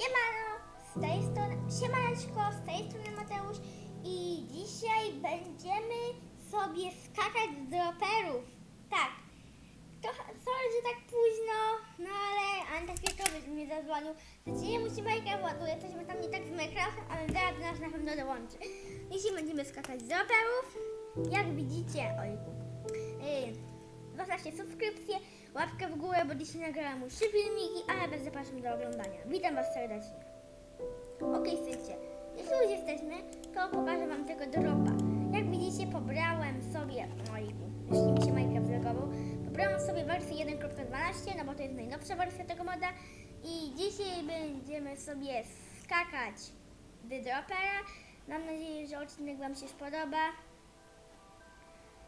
Siemano, z tej strony, siemaneczko, z tej strony Mateusz i dzisiaj będziemy sobie skakać z droperów. Tak, trochę, sorry, że tak późno, no ale Antykwiekowy mnie zadzwonił, że nie musi Minecraft ładuje, coś tam nie tak z Minecraftem, ale zaraz nas na pewno dołączy. Dzisiaj będziemy skakać z droperów, jak widzicie, ojku, yy, Zostawcie subskrypcję, łapkę w górę, bo dzisiaj nagrałam już trzy filmiki, ale bez zapraszam do oglądania. Witam Was serdecznie. Okej, słuchajcie, jeśli już jesteśmy, to pokażę Wam tego dropa. Jak widzicie, pobrałem sobie, ojku, jeśli mi się Minecraft zlogował, pobrałem sobie wersję 1.12, no bo to jest najnowsza wersja tego moda i dzisiaj będziemy sobie skakać z dropera. Mam nadzieję, że odcinek Wam się spodoba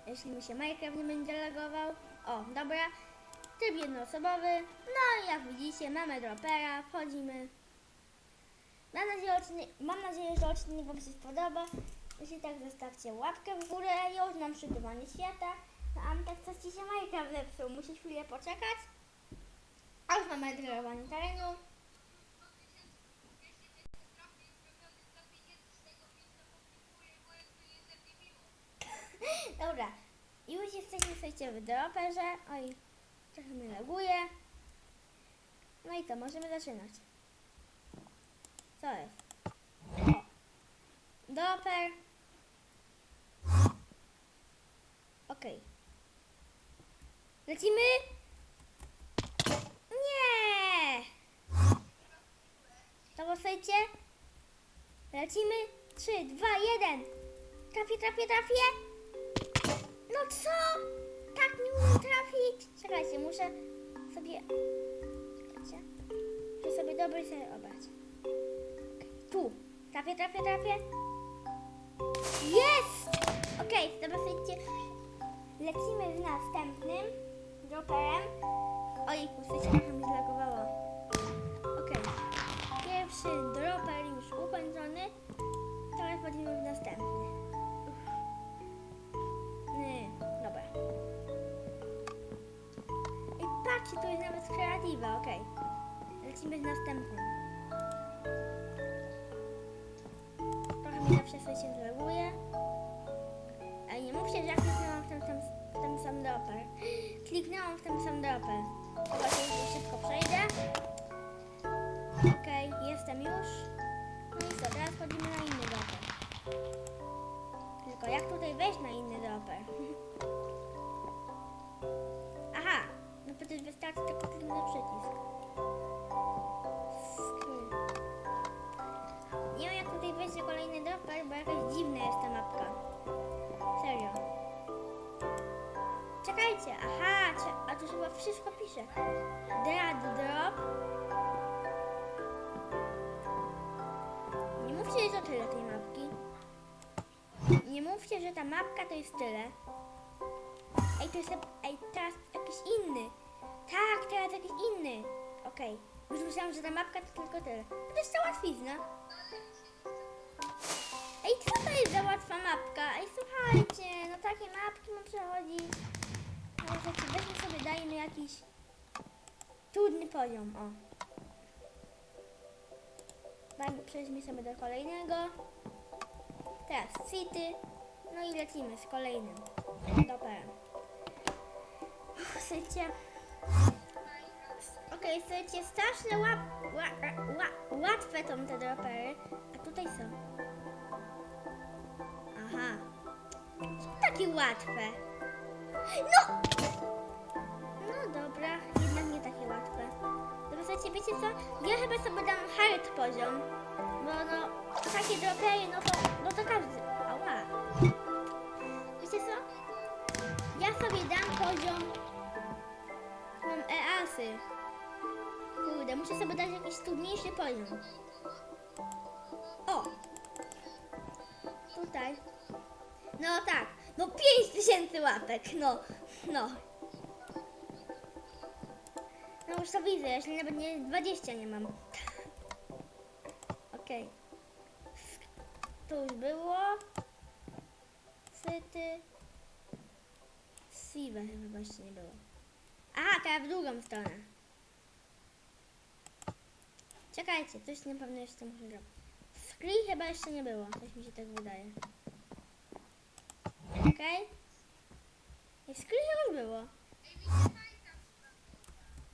jeśli mi się Minecraft nie będzie lagował. O, dobra. Tryb jednoosobowy. No i jak widzicie, mamy dropera, wchodzimy. Mam nadzieję, odcinek, mam nadzieję, że odcinek Wam się spodoba. Jeśli tak, zostawcie łapkę w górę. Już mam przygotowanie świata. No a tak coś Ci się Minecraft zepsuł. Musisz chwilę poczekać. A już mamy edytowanie terenu. Dobra, już jesteśmy słuchajcie w deweloperze. Oj, trochę mnie laguje. No i to, możemy zaczynać. Co jest? O. Developer. Okej. Lecimy? Nie! To głosujcie. Lecimy? 3, 2, 1. Trafię, trafię, trafię. No co? Tak nie umiem trafić. Czekajcie, muszę sobie... Czekajcie. Muszę sobie dobry sobie obrać. Tu. Trafię, trafię, trafię. Jest! Okej, dobra, słuchajcie. Lecimy z następnym droperem. Oj, słuchajcie, trochę mi zlagowało. Okej. Pierwszy dropper już ukończony. Teraz wchodzimy w następny. Nie, patrzcie, to jest nawet kreatywa, okej. Lecimy z następnym. Trochę mi zawsze się zleguje. Ej, nie mówcie, że ja kliknęłam w ten, ten, ten sam dropper. Kliknęłam w ten sam dropper. Zobaczcie, już szybko przejdę. Okej, jestem już. No i co, teraz wchodzimy na inny dropper. Tylko jak tutaj wejść na inny dropper? No przecież wystarczy tylko kliknąć przycisk. Nie wiem jak tutaj wejść na kolejny dropper, bo jakaś dziwna jest ta mapka. Serio. Czekajcie, aha, a tu chyba wszystko pisze. Drag drop. Nie mówcie, że to tyle tej mapki. Nie mówcie, że ta mapka to jest tyle. Ej, to jest. Ej, teraz jakiś inny. Tak, teraz jakiś inny. Okej. Już myślałam, że ta mapka to tylko tyle. To jest ta łatwizna. Ej, co to jest za łatwa mapka? Ej, słuchajcie, no takie mapki mam przechodzić. Może weźmy sobie, dajmy jakiś trudny poziom, o. Dajmy, przejdźmy sobie do kolejnego. Teraz city. No i lecimy z kolejnym doperem. Słuchajcie. Okej, słuchajcie, strasznie łap, ła, ła, łatwe są te dropery. A tutaj są. Aha. Są takie łatwe. No! No dobra, jednak nie takie łatwe. Dobra, słuchajcie, wiecie co? Ja chyba sobie dam hard poziom. Bo no, takie dropery, no to, no to każdy. EASy. Kurde, muszę sobie dać jakiś trudniejszy poziom. O! Tutaj. No tak, no 5000 łapek, no, no. No już to widzę, jeśli nawet nie 20 nie mam. Okej. To już było. Syty. Siwe chyba jeszcze nie było. Aha, teraz w drugą stronę. Czekajcie, coś na pewno jeszcze muszę zrobić. Screen chyba jeszcze nie było, coś mi się tak wydaje. Okej. Okay. Screen chyba było.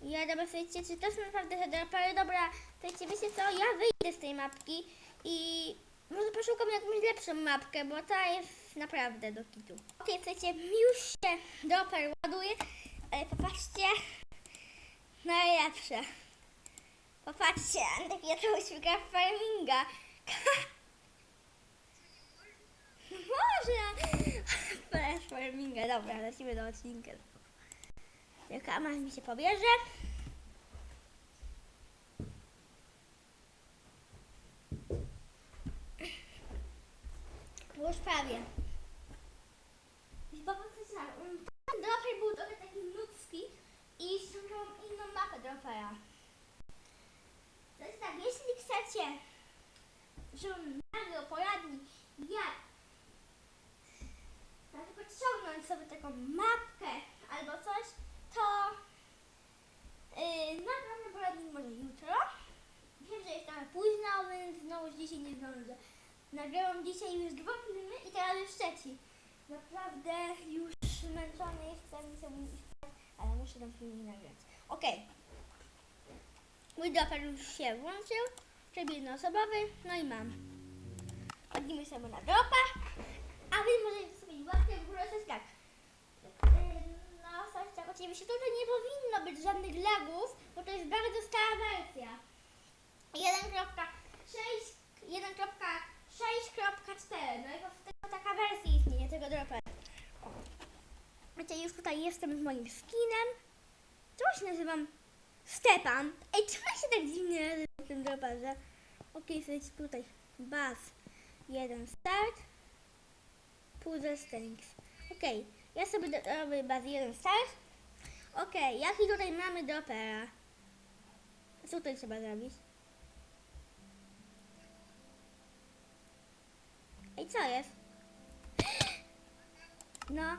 Ja dobra, słuchajcie, czy to są naprawdę te dropery? Dobra, słuchajcie, wiecie co, ja wyjdę z tej mapki i może poszukam jakąś lepszą mapkę, bo ta jest naprawdę do kitu. Okej, słuchajcie, już się droper ładuje, ale popatrzcie, najlepsze. Popatrzcie, Antek jakiegoś wygra farminga. Można! Flash farminga, dobra, lecimy do odcinka. Reklama mi się pobierze. Już prawie. Już po prostu tak, mm, Ten dropper był trochę taki ludzki i ściągałam inną mapę dropera. To jest tak, jeśli chcecie, żebym nagrał poradnik, jak na przykład ściągnąć sobie taką mapkę albo coś, to yy, nagram na poradnik może jutro. Wiem, że jest trochę późno, więc znowu dzisiaj nie zdążę. Nagrałam dzisiaj już dwa filmy i teraz już trzeci. Naprawdę już zmęczony jestem i sobie spać, ale muszę ten film nagrać. Okej. Mój doper już się włączył, czyli jednoosobowy, no i mam. Chodzimy sobie na dropa, a wy możecie sobie łapkę w górę coś tak. Yy, No, coś tak, oczywiście tutaj nie powinno być żadnych lagów, bo to jest bardzo stara wersja. 1.6, 1.6.4, no i po prostu taka wersja istnieje tego dropera. O. Wiecie, już tutaj jestem z moim skinem. Coś nazywam Stepan. Ej, czemu się tak dziwnie nazywa w tym droperze? Słuchajcie, tutaj bas 1 start, puzzle strings. Okej, ja sobie robię baz 1 start. Okej, jaki tutaj mamy dropera? Co tutaj trzeba zrobić? Ej, co jest? No.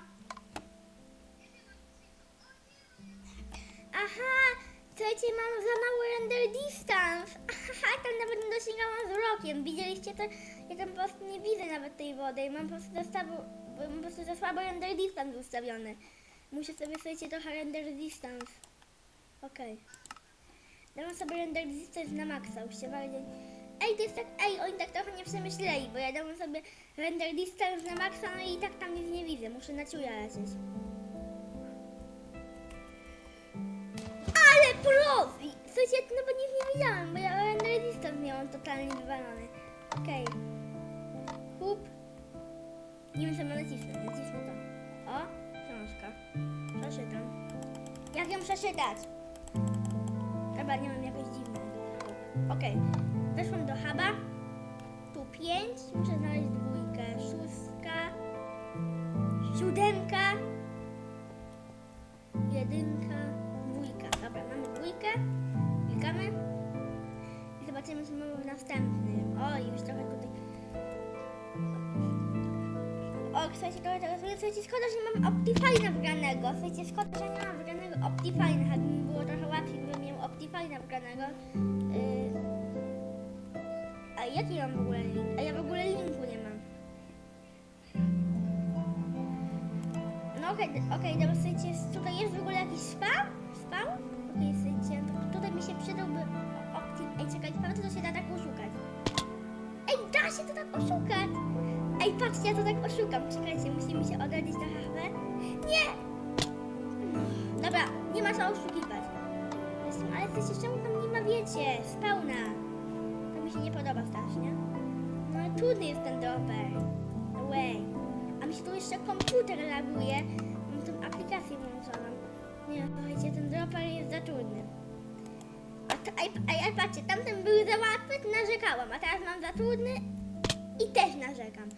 Aha, słuchajcie, mam za mały render distance. Aha, tam nawet nie dosięgałam wzrokiem. Widzieliście to? Ja tam po prostu nie widzę nawet tej wody. Mam po prostu słabo, mam po prostu za słabo render distance ustawiony. Muszę sobie, słuchajcie, trochę render distance. Okej. Dam sobie render distance na maksa, już się bardziej... Ej, to jest tak, ej, oni tak trochę nie przemyśleli, bo ja dam sobie render distance na maksa, no i tak tam nic nie widzę, muszę na ciuja lecieć. Plus! I, Słuchajcie, ja nawet nic nie widziałam, bo ja render distance miałam totalnie wywalony. Okej. Kup. Nie wiem, co mam nacisnąć, nacisnę to. O, książka. Przeczytam. Jak ją przeczytać? Chyba nie mam jakoś dziwną. Okej. Weszłam do huba. Tu pięć. Muszę znaleźć dwójkę. Szóstka. Siódemka. Jedynka. Dwójkę. Klikamy. I zobaczymy, co mamy w następnym. O, już trochę tutaj. O, słuchajcie, trochę tego słuchajcie, szkoda, że nie mam Optifine'a wgranego. Słuchajcie, szkoda, że nie mam wgranego Optifine'a. Jakby mi było trochę łatwiej, gdybym miał Optifine'a wgranego. Yy... A jaki mam w ogóle link? A ja w ogóle linku nie mam. No okej, okay, okej, dobra, słuchajcie, tutaj jest w ogóle jakiś spam? Się przydałby Opti... Ej, czekaj, pewnie to się da tak oszukać. Ej, da się to tak oszukać! Ej, patrzcie, ja to tak oszukam. Czekajcie, musi mi się odradzić na hawę. Nie! Dobra, nie ma co oszukiwać. Ale coś czemu tam nie ma, wiecie, spełna. To mi się nie podoba strasznie. No ale trudny jest ten dropper. No way. A mi się tu jeszcze komputer laguje. Mam tą aplikację włączoną. Nie, słuchajcie, ten dropper jest za trudny. A, ej, ej, patrzcie, tamten był za łatwy, narzekałam, a teraz mam za trudny i też narzekam.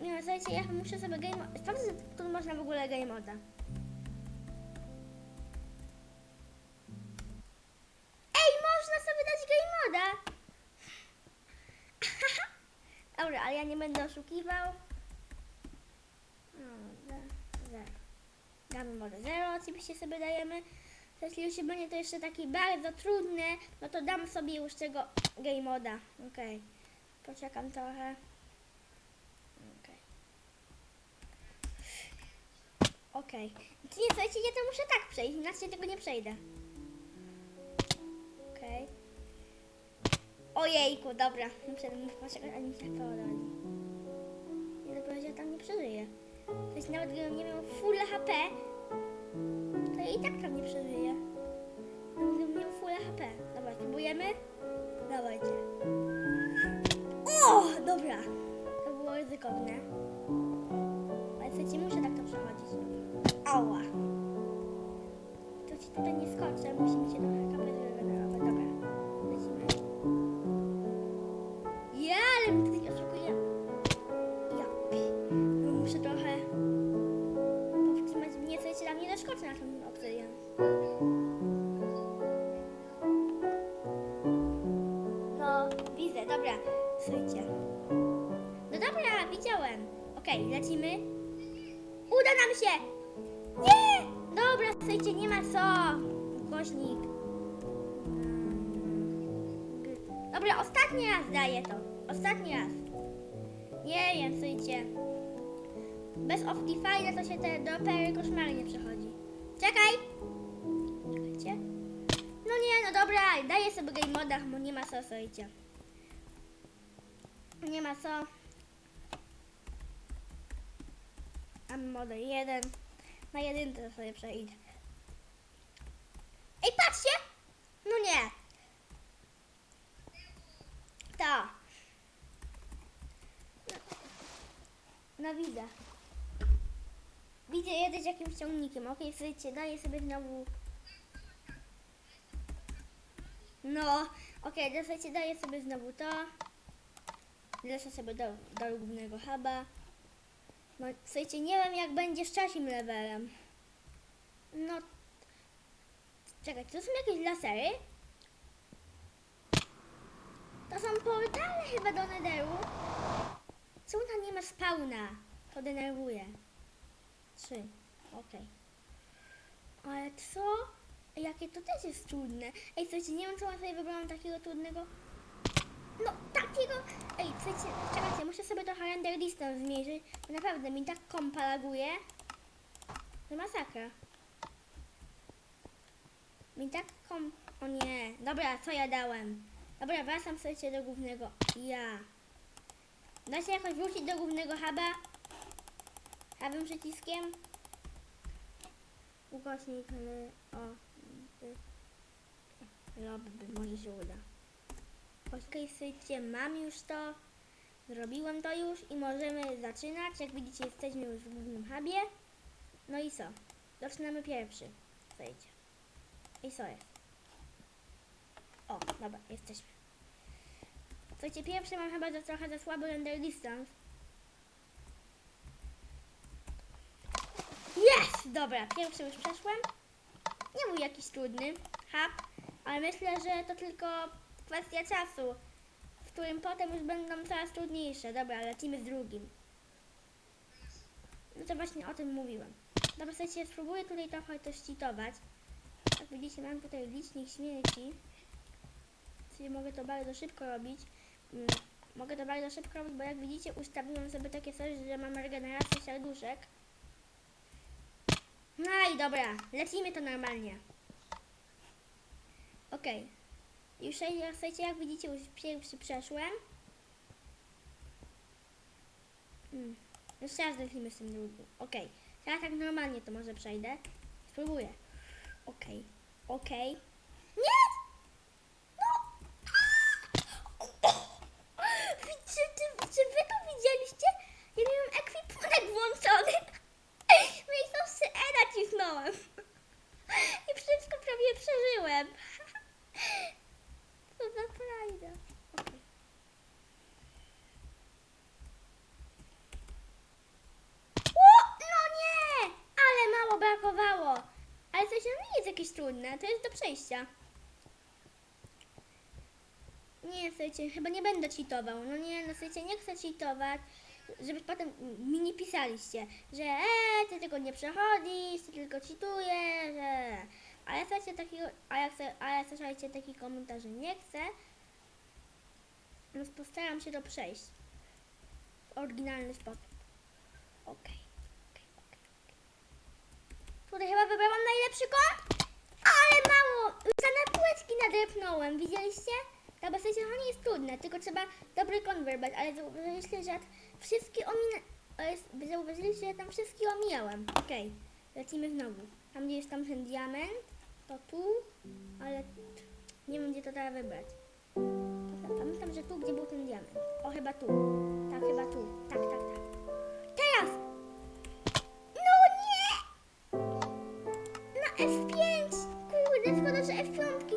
Nie, no, słuchajcie, ja muszę sobie game... Sprawdzę, tu można w ogóle game moda. Ej, można sobie dać game moda! Dobra, ale ja nie będę oszukiwał. No, ze- zero. Damy może zero, oczywiście sobie dajemy. Jeśli już będzie to jeszcze taki bardzo trudny, no to dam sobie już tego game moda. Okej. Poczekam trochę. Okej. Okej. Nie, słuchajcie, ja to muszę tak przejść, inaczej tego nie przejdę. Okej. Ojejku, dobra. Muszę poczekać, ani się porodzi. Nie dopiero, że ja tam nie przeżyję. To jest nawet gdybym nie miał full HP, i tak tam nie przeżyję. Nawet gdybym miał full HP. Dobra, spróbujemy? Dawajcie. O, dobra. To było ryzykowne. Ale słuchajcie, muszę tak to przechodzić. Ała. To ci tutaj nie skoczę, musimy się trochę kapy dobra. Słuchajcie. No dobra, widziałem. Okej, lecimy. Uda nam się! Nie! Dobra, słuchajcie, nie ma co. Głośnik. Dobra, ostatni raz daję to. Ostatni raz. Nie wiem, słuchajcie. Bez Optifine'a to się te dopery koszmarnie przechodzi. Czekaj! Czekajcie. No nie, no dobra, daję sobie game modach, bo nie ma co, słuchajcie. Nie ma co. Mam model jeden. Na jedynce sobie przejdę. Ej, patrzcie! No nie. To. No widzę. Widzę jedyć jakimś ciągnikiem. Okej, słuchajcie, daję sobie znowu... No, okej, okay, słuchajcie, daję sobie znowu to. Lecę sobie do, do głównego huba. No, słuchajcie, nie wiem jak będzie z trzecim levelem. No, czekaj, to są jakieś lasery? To są portale chyba do Netheru. Czemu tam nie ma spawna? To denerwuje. Trzy, okej. Ale co? Jakie to też jest trudne. Ej, słuchajcie, nie wiem czemu sobie wybrałam takiego trudnego. No, takiego... Ej, słuchajcie, czekajcie, muszę sobie trochę render distance zmniejszyć, bo naprawdę mi tak kompa laguje. To masakra. Mi tak kom... O nie, dobra, co ja dałem? Dobra, wracam słuchajcie do głównego. Ja. Da się jakoś wrócić do głównego huba? Hubem przyciskiem? Ukośnik, ale... O. Lobby, może się uda. Słuchajcie, mam już to. Zrobiłem to już i możemy zaczynać. Jak widzicie, jesteśmy już w głównym hubie. No i co? Zaczynamy pierwszy. Słuchajcie. I co jest? O, dobra, jesteśmy. Słuchajcie, pierwszy mam chyba za trochę za słaby render distance. Jest! Dobra, pierwszy już przeszłem. Nie był jakiś trudny hub, ale myślę, że to tylko kwestia czasu, w którym potem już będą coraz trudniejsze. Dobra, lecimy z drugim. No to właśnie o tym mówiłem. Dobra, słuchajcie, spróbuję tutaj trochę też cheatować. Jak widzicie, mam tutaj licznik śmierci. Czyli mogę to bardzo szybko robić. Mm, Mogę to bardzo szybko robić, bo jak widzicie, ustawiłem sobie takie coś, że mam regenerację serduszek. No i dobra, lecimy to normalnie. Okej. Już jak chcecie, jak widzicie, już pierwszy przeszłem. Mm. Jeszcze raz lecimy z tym drugim. Okej. Teraz tak normalnie to może przejdę. Spróbuję. Okej. Okej. Nie! No! Wy- Czy, czy, czy wy to widzieliście? Ja miałem ekwipunek włączony. No i zawsze E nacisnąłem. I wszystko prawie przeżyłem. Co za frajda. Okej. O, no nie! Ale mało brakowało. Ale coś tam nie jest jakieś trudne. To jest do Nie, słuchajcie, chyba nie będę cheatował. No nie, no słuchajcie, nie chcę cheatować, żeby potem mi nie pisaliście, że e, ty tego nie przechodzisz, ty tylko cheatujesz, że słuchajcie takiego, a jak, se- ale słuchajcie taki komentarzy nie chcę, więc postaram się to przejść w oryginalny sposób. Okej, okej, okej, okej. Tutaj chyba wybrałam najlepszy kąt, nadepnąłem, widzieliście? To nie jest trudne, tylko trzeba dobry wybrać, ale zauważyliście, że wszystkie ominę... Zauważyliście, że tam wszystkie omijałam. Okej, lecimy znowu. Tam gdzie jest tam ten diament, to tu, ale nie wiem gdzie to teraz wybrać. Pamiętam, że tu gdzie był ten diament. O, chyba tu. Tak, chyba tu. Tak, tak, tak. Teraz! No nie! Na F5! Kurde, szkoda, że F5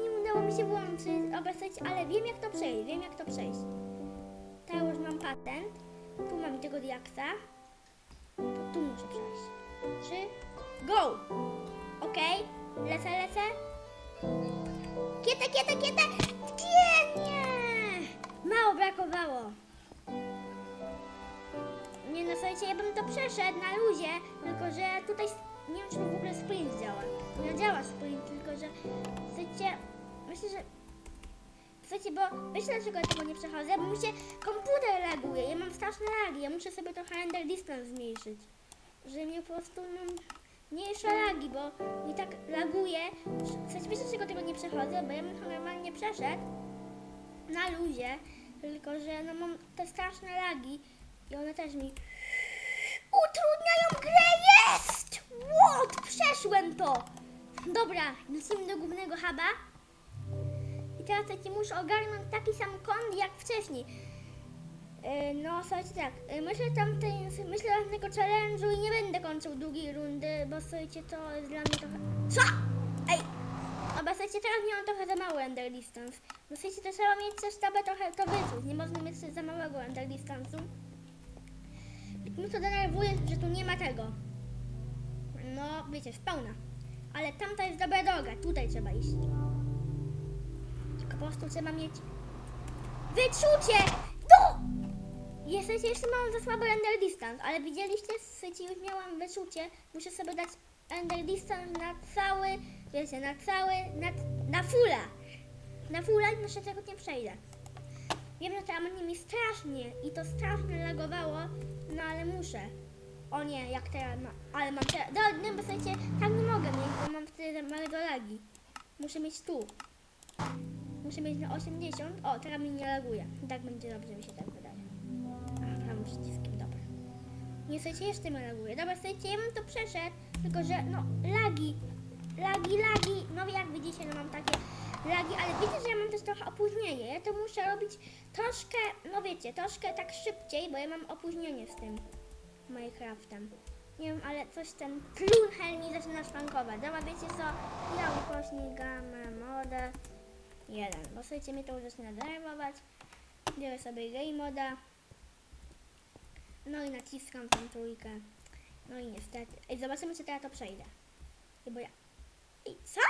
słuchajcie, ale wiem jak to przejść, wiem jak to przejść. Teraz już mam patent. Tu mam tego diaksa. To tu muszę przejść. Trzy, go! Okej, lecę, lecę. Kieta, kieta, kieta! Nie, nie! Mało brakowało. Nie no, słuchajcie, ja bym to przeszedł na luzie, tylko że tutaj nie wiem, czy w ogóle sprint działa. Nie działa sprint, tylko że słuchajcie, myślę, że Słuchajcie, bo wiecie dlaczego ja tego nie przechodzę? Bo mi się komputer laguje, ja mam straszne lagi, ja muszę sobie trochę render distance zmniejszyć. Że mnie po prostu mam mniejsze lagi, bo mi tak laguje. Słuchajcie, wiecie dlaczego tego nie przechodzę? Bo ja bym to normalnie przeszedł na luzie, tylko że no mam te straszne lagi i one też mi utrudniają grę. Jest! What? Przeszłem to! Dobra, lecimy do głównego huba. Teraz słuchajcie, muszę ogarnąć taki sam kąt jak wcześniej. Yy, No, słuchajcie tak, yy, myślę tamtej, myślę tamtego challenge'u i nie będę kończył drugiej rundy, bo słuchajcie, to jest dla mnie trochę... Co? Ej! Dobra, słuchajcie, teraz miałam trochę za mały ender distance. No słuchajcie, to trzeba mieć też trochę to wyczuć, nie można mieć za małego ender distance'u. Mnie to denerwuje, że tu nie ma tego. No, wiecie, spełna. Ale tamta jest dobra droga, tutaj trzeba iść. Po prostu trzeba mieć wyczucie! No! Jesteście jeszcze mam za słaby render distance, ale widzieliście, słuchajcie, już miałam wyczucie. Muszę sobie dać render distance na cały, wiecie, na cały, na, na fulla. Na fulla i jeszcze tego nie przejdę. Wiem, że ta mnie mi strasznie i to strasznie lagowało, no ale muszę. O nie, jak teraz ma, ale mam teraz, no, no bo słuchajcie, tak nie mogę mieć, bo mam wtedy małego lagi. Muszę mieć tu. Muszę mieć na 80. O, teraz mi nie laguje. Tak będzie dobrze, mi się tak wydaje. A, prawym przyciskiem, dobra. Nie słuchajcie, jeszcze mi laguje. Dobra, słuchajcie, ja bym to przeszedł, tylko że, no, lagi. Lagi, lagi. No jak widzicie, no mam takie lagi, ale wiecie, że ja mam też trochę opóźnienie. Ja to muszę robić troszkę, no wiecie, troszkę tak szybciej, bo ja mam opóźnienie z tym Minecraftem. Nie wiem, ale coś ten Plunhel mi zaczyna szwankować. Dobra, wiecie co? Ja ukośnik gamę, modę. Jeden, bo słuchajcie, mnie to już zaczyna denerwować. Biorę sobie game moda. No i naciskam tą trójkę. No i niestety. Ej, zobaczymy, czy teraz to przejdę. Ej, bo ja... Ej, co?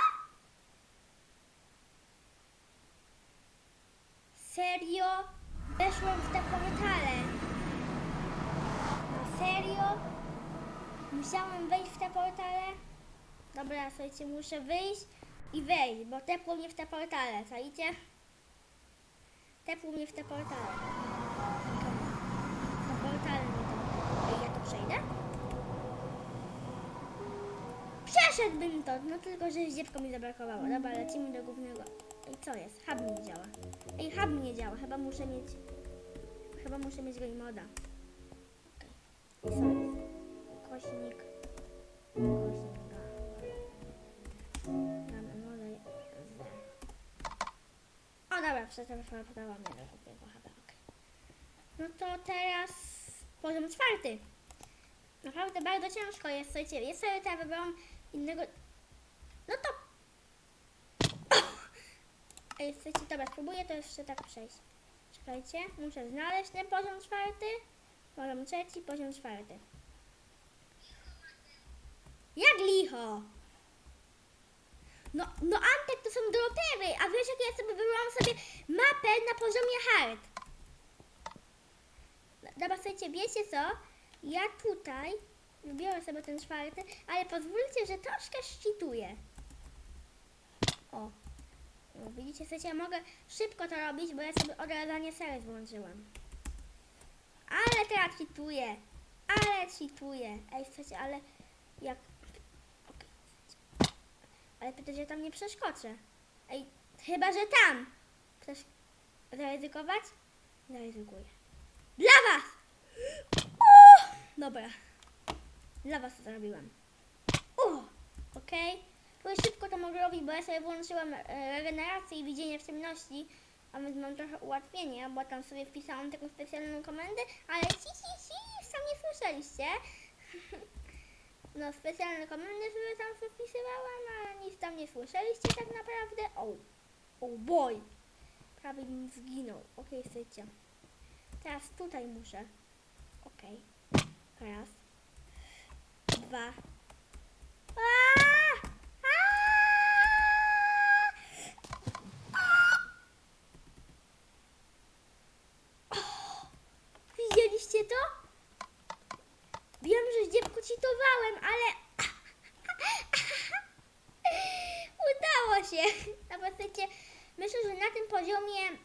Serio? Weszłam w te portale. Na serio? Musiałam wejść w te portale? Dobra, słuchajcie, muszę wyjść i wejść, bo tepło mnie w te portale, czaicie? Tepło mnie w te portale. To portale mnie to... Ja to przejdę? Przeszedłbym to, no tylko, że dziewko mi zabrakowało. Dobra, lecimy do głównego. Ej, co jest? Hub nie działa. Ej, hub nie działa, chyba muszę mieć... Chyba muszę mieć game moda. I co jest? Kośnik. Dobra, mnie do drugiego chyba, okej. No to teraz poziom czwarty. Naprawdę bardzo ciężko jest, słuchajcie, ja sobie teraz wybrałam innego... No to... Ej, słuchajcie, dobra, spróbuję to jeszcze tak przejść. Czekajcie, muszę znaleźć ten poziom czwarty. Poziom trzeci, poziom czwarty. Jak licho? No, no Antek to są dropery, a wiesz jak ja sobie wybrałam sobie mapę na poziomie hard. Dobra, słuchajcie, wiecie co? Ja tutaj wybiorę sobie ten czwarty, ale pozwólcie, że troszkę szczytuję. O. No, widzicie, słuchajcie, ja mogę szybko to robić, bo ja sobie odradzanie serc włączyłam. Ale teraz cheatuję. Ale cheatuję. Ej, słuchajcie, ale jak... Ale pyta, że tam nie przeskoczę. Ej, chyba, że tam. Chcesz zaryzykować? Zaryzykuję. Dla was! O! Dobra. Dla was to zrobiłam. O! Okej. Okay. szybko to mogę robić, bo ja sobie włączyłam e, regenerację i widzenie w ciemności, a więc mam trochę ułatwienia, bo tam sobie wpisałam taką specjalną komendę, ale ci, ci, ci, sam nie słyszeliście. No, specjalne komendy sobie tam wpisywałam, a nic tam nie słyszeliście tak naprawdę. O, oh boy! Prawie bym zginął. Okej, okay, słuchajcie. Teraz tutaj muszę. Okej. Raz. Dwa. Aaa! Aaa! O! Widzieliście to? Wiem, że dziecko cheatowałem, ale udało się. Na podstawie myślę, że na tym poziomie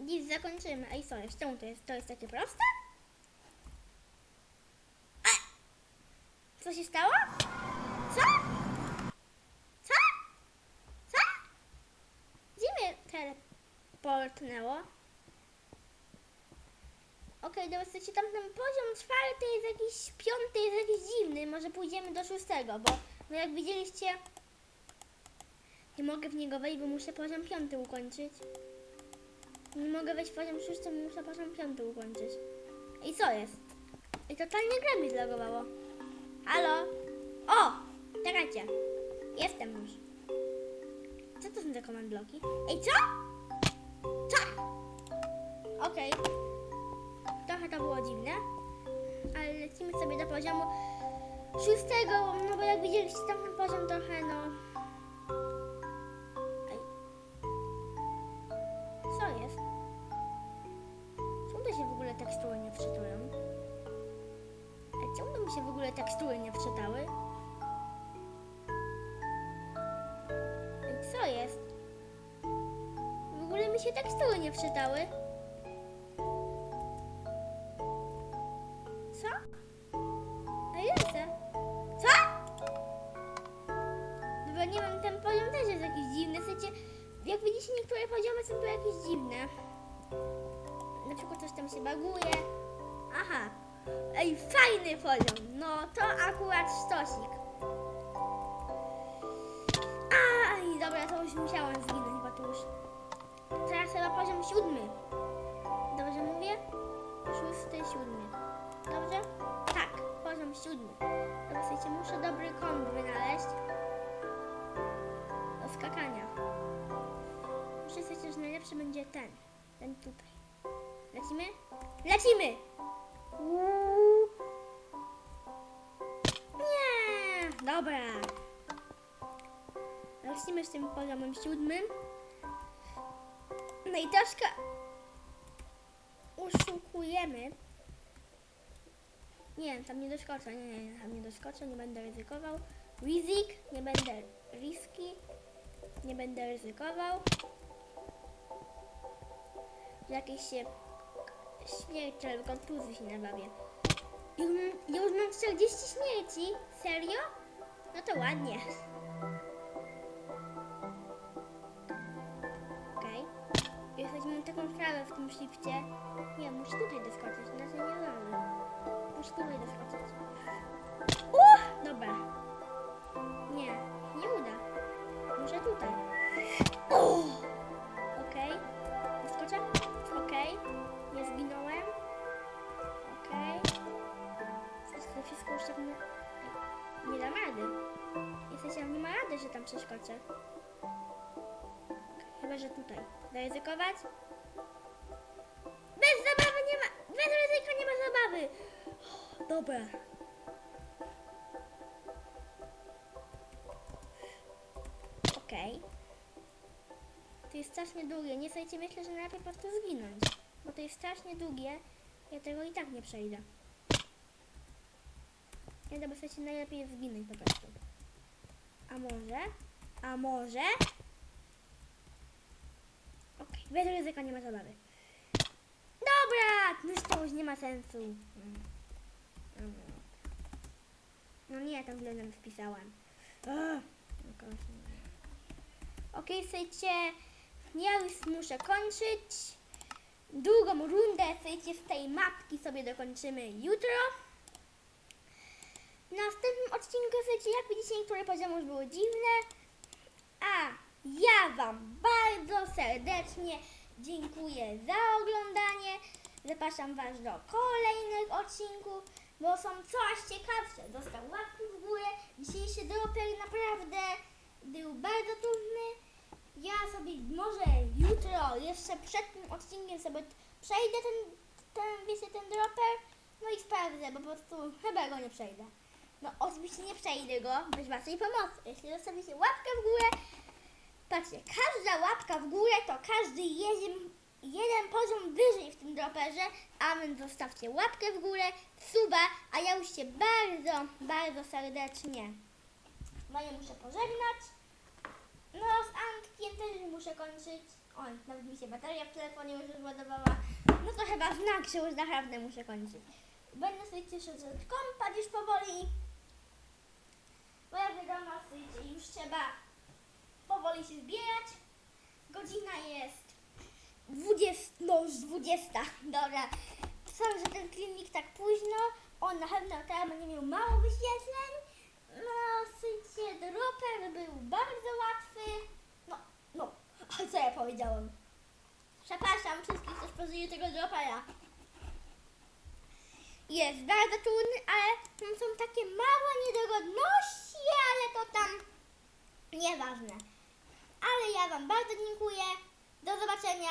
dziś zakończymy. Ej, co jest? Czemu to jest? To jest takie proste? Co się stało? Co? Co? Co? Gdzie mnie teleportnęło? Okej, okay, słuchajcie, tam ten poziom czwarty jest jakiś, piąty jest jakiś dziwny. Może pójdziemy do szóstego, bo no jak widzieliście, nie mogę w niego wejść, bo muszę poziom piąty ukończyć. Nie mogę wejść w poziom szósty, bo muszę poziom piąty ukończyć. I co jest? I totalnie gra mi zlogowało. Halo? O! Czekajcie. Jestem już. Co to są za command bloki? Ej, co? Co? Okej. Okay. Trochę to było dziwne. Ale lecimy sobie do poziomu szóstego, no bo jak widzieliście tam ten poziom trochę, no... się baguje. Aha. Ej, fajny poziom. No, to akurat sztosik. Aj, dobra, to już musiałam zginąć, bo to już... Teraz chyba poziom siódmy. Dobrze mówię? Szósty, siódmy. Dobrze? Tak, poziom siódmy. Dobra, słuchajcie, muszę dobry kąt wynaleźć. Do skakania. Muszę słuchajcie, że najlepszy będzie ten. Ten tutaj. Lecimy? Lecimy! Nie! Dobra. Lecimy z tym poziomem siódmym. No i troszkę uszukujemy. Nie, tam nie doskoczę, nie, nie, tam nie doskoczę, nie będę ryzykował. Rizik, nie będę riski, nie będę ryzykował. Jakieś się śmierci kontuzji się nabawię. Już, mam- już mam 40 śmierci? Serio? No to ładnie. Okej. Okay. Już mam taką sprawę w tym shifcie. Nie, muszę tutaj doskoczyć, inaczej nie zdążę. Muszę tutaj doskoczyć. Uff! Dobra. Nie, nie uda. Muszę tutaj. Zginąłem. Okej. Wszystko, wszystko już tak nie... Nie dam rady. Nie ma rady, że tam przeskoczę. Chyba, że tutaj. Zaryzykować? Bez zabawy nie ma... Bez ryzyka nie ma zabawy! Dobra. Okej. To jest strasznie długie. Nie słuchajcie, myślę, że najlepiej po prostu zginąć. Bo to jest strasznie długie. Ja tego i tak nie przejdę. Nie, dobra, słuchajcie, najlepiej zginąć po prostu. A może? A może? Okej, bez ryzyka nie ma zabawy. Dobra, już to już nie ma sensu. No nie, tam nam wpisałem. Okej, słuchajcie, ja już muszę kończyć. Drugą rundę, słuchajcie, z tej mapki sobie dokończymy jutro. W następnym odcinku, słuchajcie, jak widzicie, niektóre poziomy już były dziwne. A ja Wam bardzo serdecznie dziękuję za oglądanie. Zapraszam Was do kolejnych odcinków, bo są coraz ciekawsze. Został łapki w górę. Dzisiejszy dropper naprawdę był bardzo trudny. Ja sobie może jutro, jeszcze przed tym odcinkiem sobie przejdę ten, ten, wiecie, ten dropper. No i sprawdzę, bo po prostu chyba go nie przejdę. No oczywiście nie przejdę go bez waszej pomocy. Jeśli zostawicie łapkę w górę, patrzcie, każda łapka w górę to każdy jeden, jeden poziom wyżej w tym droperze, a więc zostawcie łapkę w górę, suba, a ja już się bardzo, bardzo serdecznie Maję muszę pożegnać. Też muszę kończyć. Oj, nawet mi się bateria w telefonie już rozładowała. No to chyba znak, że już naprawdę muszę kończyć. Będę sobie cieszyć z kompa już powoli. Bo jak wiadomo, słuchajcie, już trzeba powoli się zbierać. Godzina jest 20, no już 20. Dobra. Sam, że ten filmik tak późno. On na pewno teraz będzie miał mało wyświetleń. No, słuchajcie, dropper był bardzo łatwy. Co ja powiedziałam? Przepraszam wszystkich, którzy pożyli tego dropera. Jest bardzo trudny, ale tam są takie małe niedogodności, ale to tam nieważne. Ale ja Wam bardzo dziękuję. Do zobaczenia